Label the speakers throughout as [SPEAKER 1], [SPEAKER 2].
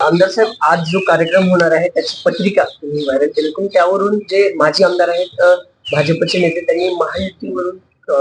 [SPEAKER 1] आमदार साहेब आज जो कार्यक्रम होणार आहे त्याची पत्रिका तुम्ही व्हायरल केली. पण त्यावरून जे माजी आमदार आहेत भाजपचे नेते त्यांनी महायुतीवरून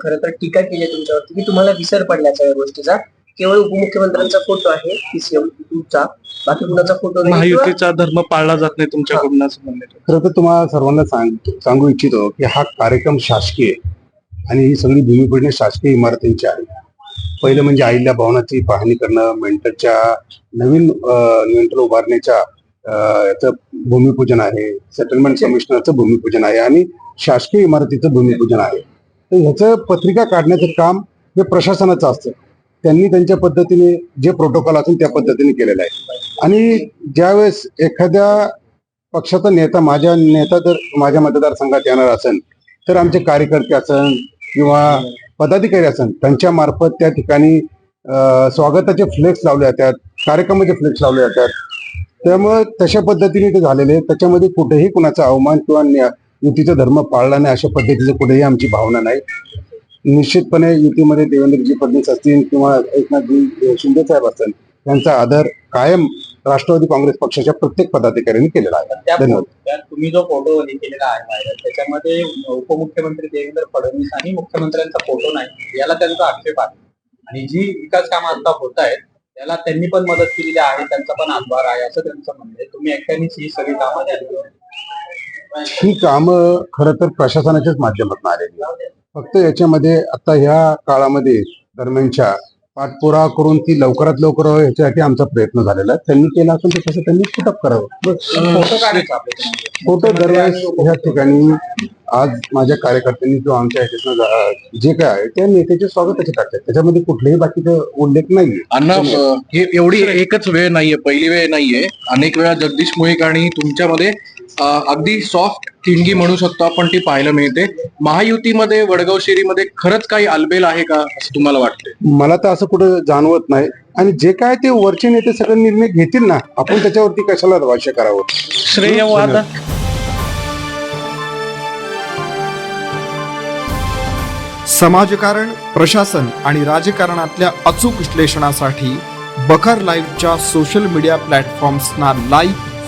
[SPEAKER 1] खरं तर टीका केली आहे तुमच्यावरती की तुम्हाला विसर पडल्याचा या गोष्टीचा. केवळ उपमुख्यमंत्र्यांचा फोटो आहे पीसीएम चा बाकी कुणाचा फोटो
[SPEAKER 2] महायुतीचा धर्म पाळला जात नाही तुमच्याकडून
[SPEAKER 3] खरं तर तुम्हाला सर्वांना सांग सांगू इच्छितो की हा कार्यक्रम शासकीय आहे. आणि ही सगळी भूमिपूजन शासकीय इमारतींची आहे. पहिलं म्हणजे अहिल्या भवनाची पाहणी करणं मेंटलच्या नवीन मेंटल उभारण्याच्या याचं भूमिपूजन आहे. सेटलमेंट कमिशनरचं भूमिपूजन आहे आणि शासकीय इमारतीचं भूमिपूजन आहे. तर ह्याचं पत्रिका काढण्याचं काम हे प्रशासनाचं असतं. त्यांनी त्यांच्या पद्धतीने जे प्रोटोकॉल असेल त्या पद्धतीने केलेलं आहे. आणि ज्यावेळेस एखाद्या पक्षाचा नेता माझ्या नेता जर माझ्या मतदारसंघात येणार असेल तर आमचे कार्यकर्ते असन किंवा पदाधिकारी असन त्यांच्या मार्फत त्या ठिकाणी स्वागताचे फ्लेक्स लावले जातात कार्यक्रमाचे फ्लेक्स लावले जातात. त्यामुळे तशा पद्धतीने ते झालेले त्याच्यामध्ये कुठेही कुणाचा अवमान किंवा युतीचा धर्म पाळला नाही अशा पद्धतीचं कुठेही आमची भावना नाही. निश्चितपणे युतीमध्ये देवेंद्रजी फडणवीस असतील किंवा एकनाथजी शिंदे साहेब असतील त्यांचा आदर कायम राष्ट्रवादी काँग्रेस पक्षाच्या प्रत्येक पदाधिकाऱ्यांनी केलेला आहे. धन्यवाद.
[SPEAKER 4] तुम्ही जो फोटो हे केलेला आहे त्याच्यामध्ये उपमुख्यमंत्री देवेंद्र फडणवीस आणि मुख्यमंत्र्यांचा फोटो नाही याला त्यांचा आक्षेप आहे. आणि जी विकास कामं आता होत आहेत त्याला त्यांनी पण मदत केलेली आहे त्यांचा पण हातभार आहे असं त्यांचं म्हणणं आहे. तुम्ही एकट्यानेच ही सगळी कामं
[SPEAKER 3] ही कामं खरं तर प्रशासनाच्याच माध्यमातून आलेली फक्त याच्यामध्ये आता ह्या काळामध्ये दरम्यानच्या पाठपुरा करून ती लवकरात लवकर व्हावी याच्यासाठी आमचा प्रयत्न झालेला आहे. त्यांनी केला असेल तर तसं त्यांनी फुटअप करावं.
[SPEAKER 4] फोटो
[SPEAKER 3] दरवेळेस ह्या ठिकाणी आज माझ्या कार्यकर्त्यांनी जो आमच्या ह्याच्यातनं जे काय आहे त्या नेत्याचे स्वागताचे टाकतात. त्याच्यामध्ये कुठलेही बाकीचं उल्लेख नाहीये.
[SPEAKER 2] अण्णा अ, हे एवढी एकच वेळ नाहीये पहिली वेळ नाहीये. अनेक वेळा जगदीश मुळीक आणि तुमच्यामध्ये अगदी सॉफ्ट थिंगी म्हणू शकतो आपण ती पाहायला मिळते. महायुतीमध्ये वडगाव शेरीमध्ये खरंच काही आलबेल आहे का असं तुम्हाला वाटतंय?
[SPEAKER 3] मला तर असं कुठं जाणवत नाही. आणि जे काय ते वरचे नेते सगळे निर्णय घेतील ना आपण त्याच्यावरती कशाला भाष्य करावं?
[SPEAKER 2] श्रेय वादा
[SPEAKER 5] समाजकारण प्रशासन आणि राजकारणातल्या अचूक विश्लेषणासाठी बखर लाईव्हच्या सोशल मीडिया प्लॅटफॉर्म्सना लाईक